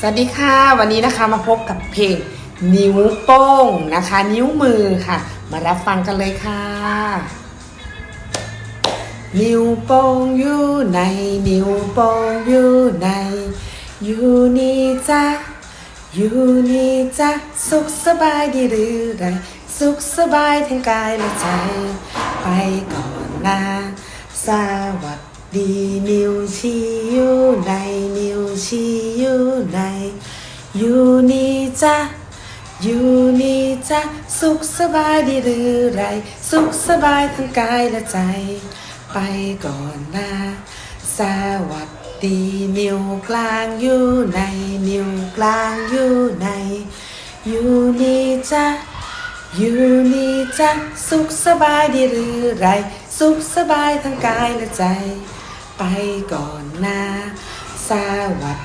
สวัสดีค่ะ วันนี้นะคะมาพบกับเพลงนิ้วโป้งนะคะ นิ้วมือค่ะ มารับฟังกันเลยค่ะ นิ้วโป้งอยู่ในนิ้วโป้งอยู่ในอยู่นี่จ้ะอยู่นี่จ้ะสุขสบายดีหรือไรสุขสบายทั้งกายและใจ ไปก่อนนะสวัสดีนิ้วชี้อยู่ในนิ้ว ชีอยู่ในอยู่นี่จ้ะอยู่นี่จ้ะสุขสบายดีหรือไร สุขสบายทั้งกายและใจ ไปก่อนนะสวัสดีนิ้วกลางอยู่ในนิ้วกลางอยู่ในอยู่นี่จ้ะอยู่นี่จ้ะสุขสบายดีหรือไร สุขสบายทั้งกายและใจ ไปก่อนนะ ซาวัด